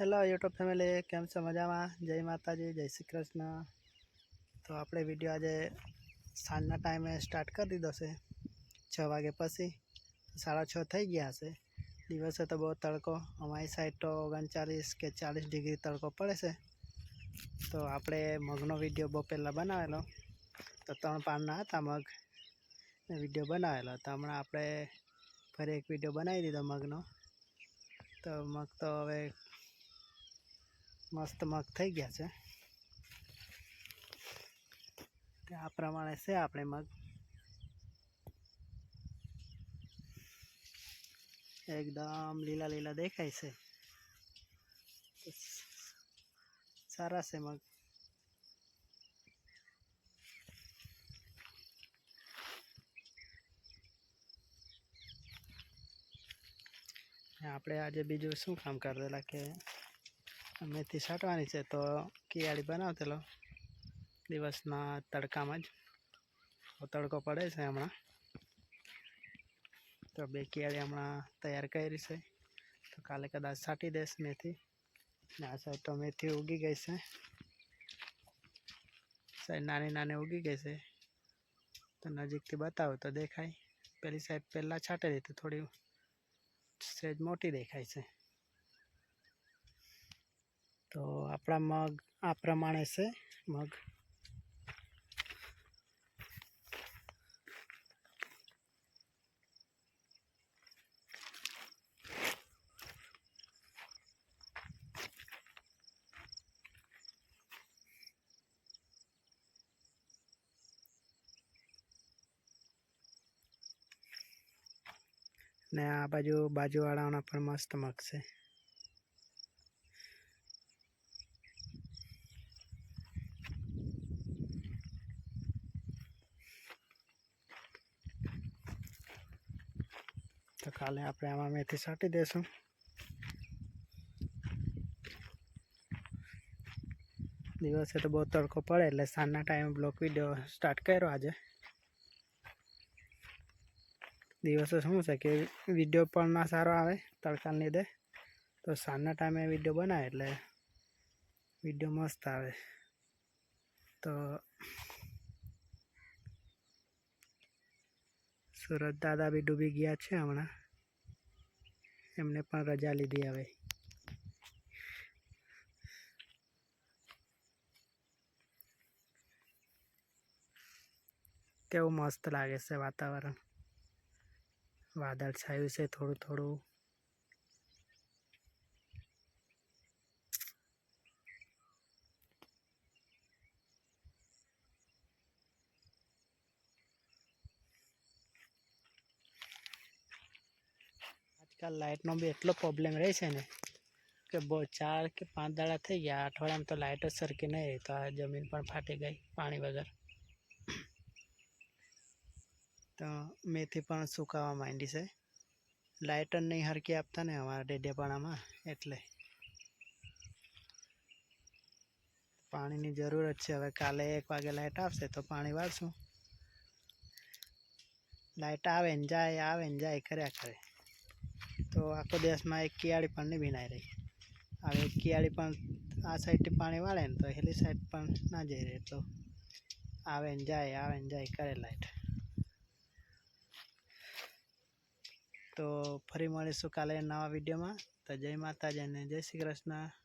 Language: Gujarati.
હેલો, યુટ્યુબ ફેમિલી, કેમ છો મજામાં? જય માતાજી, જય શ્રી કૃષ્ણ. તો આપણે વીડિયો આજે સાંજના ટાઈમે સ્ટાર્ટ કરી દીધો છે. છ વાગે પછી, સાડા છ થઈ ગયા હશે દિવસે તો બહુ તડકો, અમારી સાઈડ તો ઓગણચાલીસ કે ચાલીસ ડિગ્રી તડકો પડે છે. તો આપણે મગનો વીડિયો બહુ પહેલાં બનાવેલો. તો ત્રણ પાનના હતા મગ. વીડિયો બનાવેલો. તો હમણાં આપણે ફરી એક વીડિયો બનાવી દીધો મગનો. તો મગ તો હવે મસ્ત મગ થઈ ગયા છે. આ પ્રમાણે છે આપણે મગ. એકદમ લીલા લીલા દેખાય છે. સારા છે મગ. આપણે આજે બીજું શું કામ કરેલા કે મેથી છાંટવાની છે તો કિયાળી બનાવતેલો. દિવસના તડકામાં જ. તડકો પડે છે હમણાં. તો બે કિયાળી હમણાં તૈયાર કરી છે. તો કાલે કદાચ છાંટી દઈશ મેથી. ને આ સાઈડ તો મેથી ઉગી ગઈ છે. સાઈડ નાની નાની ઉગી ગઈ છે. તો નજીકથી બતાવો તો દેખાય. પેલી સાઈડ પહેલાં છાંટી દીધું થોડી સહેજ મોટી દેખાય છે. તો આપણા મગ, આ પ્રમાણે છે મગ. ને આ બાજુ બાજુવાળાના પણ મસ્ત મગ છે. તો કાલે આપણે આમાં મેથી છાંટી દઈશું દિવસે તો બહુ તડકો પડે એટલે સાંજના ટાઈમે બ્લોક વીડિયો સ્ટાર્ટ કર્યો આજે. દિવસે શું છે કે વીડિયો પણ ના સારો આવે તડકાને લીધે. તો સાંજના ટાઈમે વીડિયો બનાવે એટલે વીડિયો મસ્ત આવે. તો સુરત દાદા બી ડૂબી ગયા છે હમણાં. એમને પણ રજા લીધી હવે. કેવું મસ્ત લાગે છે વાતાવરણ. વાદળ છાયું છે થોડું થોડું. આજકાલ લાઇટનો બી એટલો પ્રોબ્લેમ રહે છે ને, કે બહુ ચાર કે પાંચ દાડા થઈ ગયા, અઠવાડિયામાં તો લાઇટ જ સરખી નહીં તો આ જમીન પણ ફાટી ગઈ પાણી વગર. તો મેથી પણ સુકાવા માંડી છે. લાઇટ જ નહીં હરકી આપતા ને અમારા ડેડિયાપાડામાં, એટલે. પાણીની જરૂરત છે, હવે કાલે એક વાગે લાઇટ આવશે તો પાણી વાળશું. લાઇટ આવે ને જાય, આવે જાય, કર્યા કરે. તો આખો દિવસમાં એક કિયાળી પણ નહીં ભીનાઈ રહી. હવે કિયાળી પણ આ સાઈડથી પાણી વાળે ને તો હેલી સાઈડ પણ ના જઈ રહે. તો આવે ને જાય, આવે ને જાય, કરે લાઈટ તો ફરી મળીશું કાલે નવા વિડીયોમાં તો જય માતાજી અને જય શ્રી કૃષ્ણ.